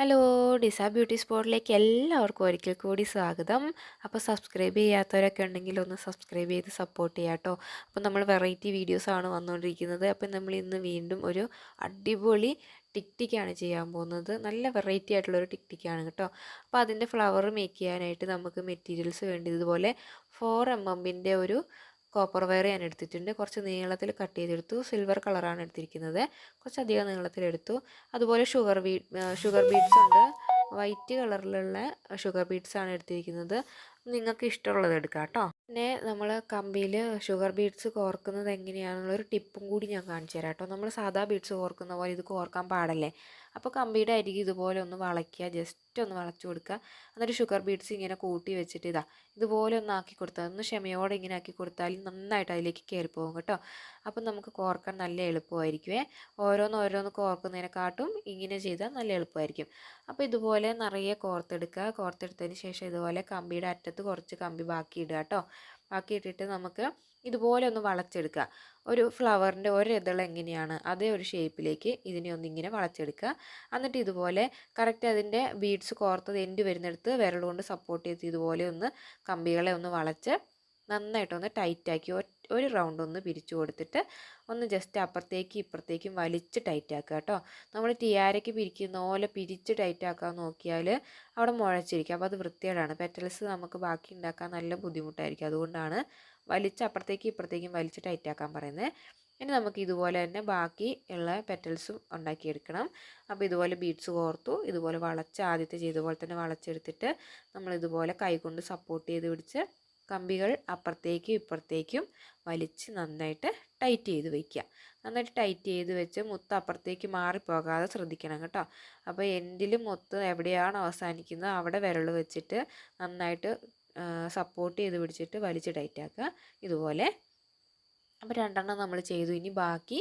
Hello ഡിസ beauty സ്പോട്ടിലേക്ക് എല്ലാവർക്കും ഒരിക്കൽ കൂടി സ്വാഗതം. അപ്പോൾ സബ്സ്ക്രൈബ് ചെയ്യാത്തവരൊക്കെ ഉണ്ടെങ്കിൽ ഒന്ന് സബ്സ്ക്രൈബ് ചെയ്ത് സപ്പോർട്ട് ചെയ്യാം കേട്ടോ അപ്പോൾ നമ്മൾ വെറൈറ്റി വീഡിയോസാണ് വന്നുകൊണ്ടിരിക്കുന്നത് അപ്പോൾ നമ്മൾ ഇന്ന് വീണ്ടും ഒരു അടിപൊളി ടിക്ടിക്കാണ് ചെയ്യാൻ പോകുന്നത്. നല്ല വെറൈറ്റി ആയിട്ടുള്ളൊരു ടിക്ടിക്കാണ് കേട്ടോ. അപ്പോൾ അതിന്റെ ഫ്ലവർ മേക്ക് ചെയ്യാനായിട്ട് നമുക്ക് മെറ്റീരിയൽസ് വേണ്ടി ഇതുപോലെ ഫോർ എം എമ്മിന്റെ ഒരു കോപ്പർ വയർ ഞാൻ എടുത്തിട്ടുണ്ട്. കുറച്ച് നീളത്തിൽ കട്ട് ചെയ്തെടുത്തു. സിൽവർ കളറാണ് എടുത്തിരിക്കുന്നത്. കുറച്ചധികം നീളത്തിലെടുത്തു അതുപോലെ ഷുഗർ ബീ ഷുഗർ ബീഡ്സ് ഉണ്ട്. വൈറ്റ് കളറിലുള്ള ഷുഗർ ബീഡ്സ് ആണ് എടുത്തിരിക്കുന്നത്. നിങ്ങൾക്ക് ഇഷ്ടമുള്ളത് എടുക്കാം കേട്ടോ. പിന്നെ നമ്മൾ കമ്പിയിൽ ഷുഗർ ബീഡ്സ് കോർക്കുന്നത് എങ്ങനെയാണെന്നുള്ളൊരു ടിപ്പും കൂടി ഞാൻ കാണിച്ചു തരാം കേട്ടോ. നമ്മൾ സാധാ ബീഡ്സ് കോർക്കുന്ന പോലെ ഇത് കോർക്കാൻ പാടല്ലേ? അപ്പോൾ കമ്പിയുടെ അരികി ഇതുപോലെ ഒന്ന് വളയ്ക്കുക ജസ്റ്റ് ഒന്ന് വളച്ചു കൊടുക്കുക. എന്നിട്ട് ഷുഗർ ബീഡ്സ് ഇങ്ങനെ കൂട്ടി വെച്ചിട്ട് ഇതാ ഇതുപോലെ ഒന്ന് ആക്കി കൊടുത്താൽ ഒന്ന് ക്ഷമയോടെ ഇങ്ങനെ ആക്കി കൊടുത്താൽ നന്നായിട്ട് അതിലേക്ക് കയറി പോകും കേട്ടോ. അപ്പം നമുക്ക് കോർക്കാൻ നല്ല എളുപ്പമായിരിക്കുമേ ഓരോന്ന് ഓരോന്ന് കോർക്കുന്നതിനെക്കാട്ടും ഇങ്ങനെ ചെയ്താൽ നല്ല എളുപ്പമായിരിക്കും. അപ്പോൾ ഇതുപോലെ നിറയെ കോർത്തെടുക്കുക. കോർത്തെടുത്തതിന് ശേഷം ഇതുപോലെ കമ്പിയുടെ അറ്റത്ത് കുറച്ച് കമ്പി ബാക്കി ഇടുക കേട്ടോ. ബാക്കി ഇട്ടിട്ട് നമുക്ക് ഇതുപോലെ ഒന്ന് വളച്ചെടുക്കുക. ഒരു ഫ്ലവറിന്റെ ഒരു ഇതൾ എങ്ങനെയാണ് അതേ ഒരു ഷേപ്പിലേക്ക് ഇതിനെ ഒന്നിങ്ങനെ വളച്ചെടുക്കുക. എന്നിട്ട് ഇതുപോലെ കറക്റ്റ് അതിന്റെ ബീഡ്സ് കോർത്തത് എൻഡ് വരുന്നിടത്ത് വിരലുകൊണ്ട് സപ്പോർട്ട് ചെയ്ത് ഇതുപോലെ ഒന്ന് കമ്പികളെ ഒന്ന് വളച്ച് നന്നായിട്ടൊന്ന് ടൈറ്റാക്കി ഒരു റൗണ്ട് ഒന്ന് പിരിച്ചു കൊടുത്തിട്ട് ഒന്ന് ജസ്റ്റ് അപ്പുറത്തേക്ക് ഇപ്പുറത്തേക്കും വലിച്ച് ടൈറ്റ് ആക്കുക കേട്ടോ. നമ്മൾ ടിയാരയ്ക്ക് പിരിക്കുന്ന പോലെ പിരിച്ച് ടൈറ്റ് ആക്കാൻ നോക്കിയാൽ അവിടെ മുഴച്ചിരിക്കും. അപ്പോൾ അത് വൃത്തികേടാണ്. പെറ്റൽസ് നമുക്ക് ബാക്കി ഉണ്ടാക്കാൻ നല്ല ബുദ്ധിമുട്ടായിരിക്കും. അതുകൊണ്ടാണ് വലിച്ച് അപ്പുറത്തേക്ക് ഇപ്പുറത്തേക്കും വലിച്ച് ടൈറ്റ് ആക്കാൻ പറയുന്നത്. ഇനി നമുക്ക് ഇതുപോലെ തന്നെ ബാക്കി ഉള്ള പെറ്റൽസും ഉണ്ടാക്കിയെടുക്കണം. അപ്പോൾ ഇതുപോലെ ബീഡ്സ് കോർത്തു ഇതുപോലെ വളച്ച് ആദ്യത്തെ ചെയ്ത പോലെ തന്നെ വളച്ചെടുത്തിട്ട് നമ്മൾ ഇതുപോലെ കൈകൊണ്ട് സപ്പോർട്ട് ചെയ്ത് പിടിച്ച് കമ്പികൾ അപ്പുറത്തേക്കും ഇപ്പുറത്തേക്കും വലിച്ച് നന്നായിട്ട് ടൈറ്റ് ചെയ്ത് വയ്ക്കുക. നന്നായിട്ട് ടൈറ്റ് ചെയ്ത് വെച്ച് മുത്ത് അപ്പുറത്തേക്ക് മാറിപ്പോകാതെ ശ്രദ്ധിക്കണം കേട്ടോ. അപ്പോൾ എൻഡിൽ മുത്ത് എവിടെയാണ് അവസാനിക്കുന്നത് അവിടെ വിരൽ വെച്ചിട്ട് നന്നായിട്ട് സപ്പോർട്ട് ചെയ്ത് പിടിച്ചിട്ട് വലിച്ച് ടൈറ്റാക്കുക. ഇതുപോലെ അപ്പോൾ രണ്ടെണ്ണം നമ്മൾ ചെയ്തു. ഇനി ബാക്കി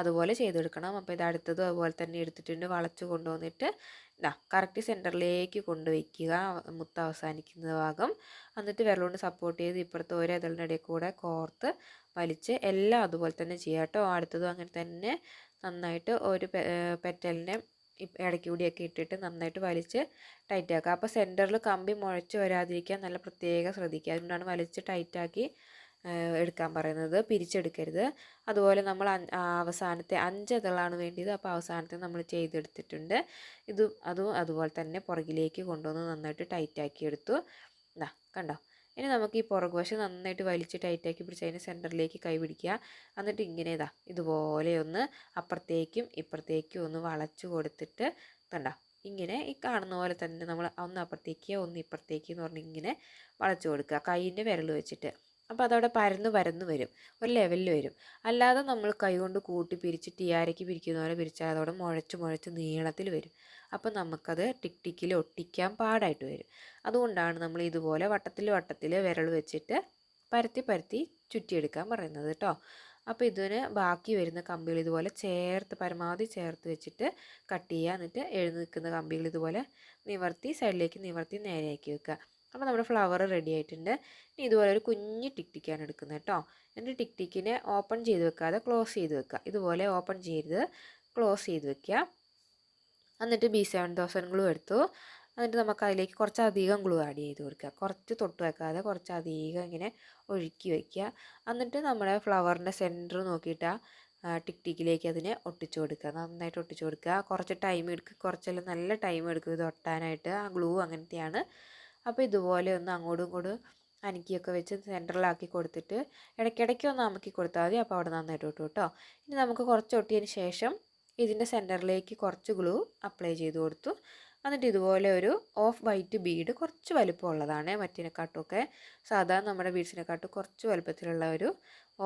അതുപോലെ ചെയ്തെടുക്കണം. അപ്പോൾ ഇത് അടുത്തതും അതുപോലെ തന്നെ എടുത്തിട്ടുണ്ട്. വളച്ച് കൊണ്ടുവന്നിട്ട് ഇതാ കറക്റ്റ് സെന്ററിലേക്ക് കൊണ്ടുവയ്ക്കുക. മുത്ത അവസാനിക്കുന്ന ഭാഗം. എന്നിട്ട് വിരലുകൊണ്ട് സപ്പോർട്ട് ചെയ്ത് ഇപ്പുറത്തെ ഓരോ ഇതളിന്റെ ഇടയിൽ കൂടെ കോർത്ത് വലിച്ച് എല്ലാം അതുപോലെ തന്നെ ചെയ്യുക കേട്ടോ. അടുത്തതും അങ്ങനെ തന്നെ നന്നായിട്ട് ഒരു പെറ്റലിന്റെ ഇടയ്ക്ക് കൂടിയൊക്കെ ഇട്ടിട്ട് നന്നായിട്ട് വലിച്ച് ടൈറ്റാക്കുക. അപ്പോൾ സെന്ററിൽ കമ്പി മുഴച്ച് വരാതിരിക്കാൻ നല്ല പ്രത്യേകം ശ്രദ്ധിക്കുക. അതുകൊണ്ടാണ് വലിച്ച് ടൈറ്റാക്കി എടുക്കാൻ പറയുന്നത്. പിരിച്ചെടുക്കരുത്. അതുപോലെ നമ്മൾ അവസാനത്തെ അഞ്ച് ഇതളാണ് വേണ്ടിയത്. അപ്പോൾ അവസാനത്തെ നമ്മൾ ചെയ്തെടുത്തിട്ടുണ്ട്. ഇത് അതും അതുപോലെ തന്നെ പുറകിലേക്ക് കൊണ്ടുവന്ന് നന്നായിട്ട് ടൈറ്റാക്കി എടുത്തു. ഇതാ കണ്ടോ? ഇനി നമുക്ക് ഈ പുറകുവശം നന്നായിട്ട് വലിച്ച് ടൈറ്റാക്കി പിടിച്ച് അതിന് സെന്ററിലേക്ക് കൈ പിടിക്കുക. എന്നിട്ട് ഇങ്ങനെ ഇതാ ഇതുപോലെ ഒന്ന് അപ്പുറത്തേക്കും ഇപ്പുറത്തേക്കും ഒന്ന് വളച്ചു കൊടുത്തിട്ട് കണ്ടോ? ഇങ്ങനെ ഈ കാണുന്ന പോലെ തന്നെ നമ്മൾ ഒന്ന് അപ്പുറത്തേക്ക് ഒന്ന് ഇപ്പുറത്തേക്ക് എന്ന് പറഞ്ഞ് ഇങ്ങനെ വളച്ചു കൊടുക്കുക. കൈയിന്റെ വിരൽ വെച്ചിട്ട്. അപ്പോൾ അതവിടെ പരന്ന് പരന്ന് വരും. ഒരു ലെവലിൽ വരും. അല്ലാതെ നമ്മൾ കൈകൊണ്ട് കൂട്ടി പിരിച്ച് ടിയാരയ്ക്ക് പിരിക്കുന്ന പോലെ പിരിച്ചാൽ അതോടെ മുഴച്ച് മുഴച്ച് നീളത്തിൽ വരും. അപ്പോൾ നമുക്കത് ടിക് ടിക്കിൽ ഒട്ടിക്കാൻ പാടായിട്ട് വരും. അതുകൊണ്ടാണ് നമ്മൾ ഇതുപോലെ വട്ടത്തിൽ വട്ടത്തിൽ വിരൽ വെച്ചിട്ട് പരത്തി പരത്തി ചുറ്റിയെടുക്കാൻ പറയുന്നത് കേട്ടോ. അപ്പോൾ ഇതിന് ബാക്കി വരുന്ന കമ്പികൾ ഇതുപോലെ ചേർത്ത് പരമാവധി ചേർത്ത് വെച്ചിട്ട് കട്ട് ചെയ്യുക. എന്നിട്ട് എഴുതി നിൽക്കുന്ന കമ്പികൾ ഇതുപോലെ നിവർത്തി സൈഡിലേക്ക് നിവർത്തി നേരെയാക്കി വെക്കുക. അപ്പോൾ നമ്മുടെ ഫ്ലവർ റെഡി ആയിട്ടുണ്ട്. ഇനി ഇതുപോലെ ഒരു കുഞ്ഞ് ടിക് ടിക്കാണ് എടുക്കുന്നത് കേട്ടോ. എന്നിട്ട് ടിക് ടിക്കിനെ ഓപ്പൺ ചെയ്ത് വെക്കാതെ ക്ലോസ് ചെയ്ത് വെക്കുക. ഇതുപോലെ ഓപ്പൺ ചെയ്ത് ക്ലോസ് ചെയ്ത് വെക്കുക. എന്നിട്ട് ബി സെവൻ തൗസൻഡ് ഗ്ലൂ എടുത്തു. എന്നിട്ട് നമുക്ക് അതിലേക്ക് കുറച്ചധികം ഗ്ലൂ ആഡ് ചെയ്ത് കൊടുക്കുക. കുറച്ച് തൊട്ട് വെക്കാതെ കുറച്ചധികം ഇങ്ങനെ ഒഴുക്കി വയ്ക്കുക എന്നിട്ട് നമ്മുടെ ഫ്ലവറിന്റെ സെന്റർ നോക്കിയിട്ട് ടിക് ടിക്കിലേക്ക് അതിനെ ഒട്ടിച്ചു കൊടുക്കുക. നന്നായിട്ട് ഒട്ടിച്ചു കൊടുക്കുക. കുറച്ച് ടൈം എടുക്കുക കുറച്ചെല്ലാം നല്ല ടൈം എടുക്കും ഇത് ഒട്ടാനായിട്ട്. ആ ഗ്ലൂ അങ്ങനത്തെയാണ് അപ്പോൾ ഇതുപോലെ ഒന്ന് അങ്ങോട്ടും ഇങ്ങോട്ടും അനക്കിയൊക്കെ വെച്ച് സെന്ററിലാക്കി കൊടുത്തിട്ട് ഇടയ്ക്കിടയ്ക്ക് ഒന്ന് അമക്കി കൊടുത്താൽ മതി. അപ്പോൾ അവിടെ നന്നായിട്ട് ഒട്ടും കേട്ടോ. ഇനി നമുക്ക് കുറച്ച് ഒട്ടിയതിന് ശേഷം ഇതിന്റെ സെന്ററിലേക്ക് കുറച്ച് ഗ്ലൂ അപ്ലൈ ചെയ്ത് കൊടുത്തു. എന്നിട്ട് ഇതുപോലെ ഒരു ഓഫ് വൈറ്റ് ബീഡ് കുറച്ച് വലുപ്പമുള്ളതാണ് മറ്റിനെക്കാട്ടുമൊക്കെ. സാധാരണ നമ്മുടെ ബീഡ്സിനെക്കാട്ടും കുറച്ച് വലുപ്പത്തിലുള്ള ഒരു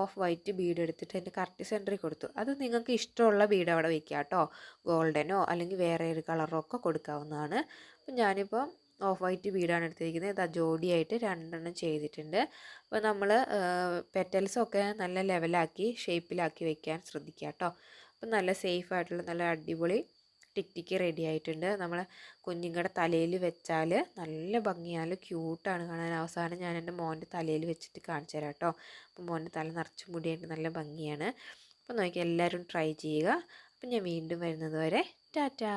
ഓഫ് വൈറ്റ് ബീഡ് എടുത്തിട്ട് അതിന്റെ കറക്റ്റ് സെന്ററിൽ കൊടുത്തു. അത് നിങ്ങൾക്ക് ഇഷ്ടമുള്ള ബീഡ് അവിടെ വയ്ക്കുക കേട്ടോ. ഗോൾഡനോ അല്ലെങ്കിൽ വേറെ ഒരു കളറോ ഒക്കെ കൊടുക്കാവുന്നതാണ്. അപ്പം ഞാനിപ്പോൾ ഓഫ് വൈറ്റ് ബീഡാണ് എടുത്തിരിക്കുന്നത്. ഇത് ജോഡിയായിട്ട് രണ്ടെണ്ണം ചെയ്തിട്ടുണ്ട്. അപ്പോൾ നമ്മൾ പെറ്റൽസൊക്കെ നല്ല ലെവലാക്കി ഷേപ്പിലാക്കി വെക്കാൻ ശ്രദ്ധിക്കുക കേട്ടോ അപ്പം നല്ല സേഫ് ആയിട്ടുള്ള നല്ല അടിപൊളി ടിക് ടിക്ക് റെഡി ആയിട്ടുണ്ട്. നമ്മൾ കുഞ്ഞുങ്ങളുടെ തലയിൽ വെച്ചാൽ നല്ല ഭംഗിയാൽ ക്യൂട്ടാണ് കാണാൻ. അവസാനം ഞാൻ എന്റെ മോന്റെ തലയിൽ വെച്ചിട്ട് കാണിച്ചു തരാം കേട്ടോ അപ്പം മോന്റെ തല നിറച്ച് മുടിയായിട്ട് നല്ല ഭംഗിയാണ്. അപ്പം നോക്കി എല്ലാവരും ട്രൈ ചെയ്യുക. അപ്പം ഞാൻ വീണ്ടും വരുന്നത് വരെ ടാറ്റാ!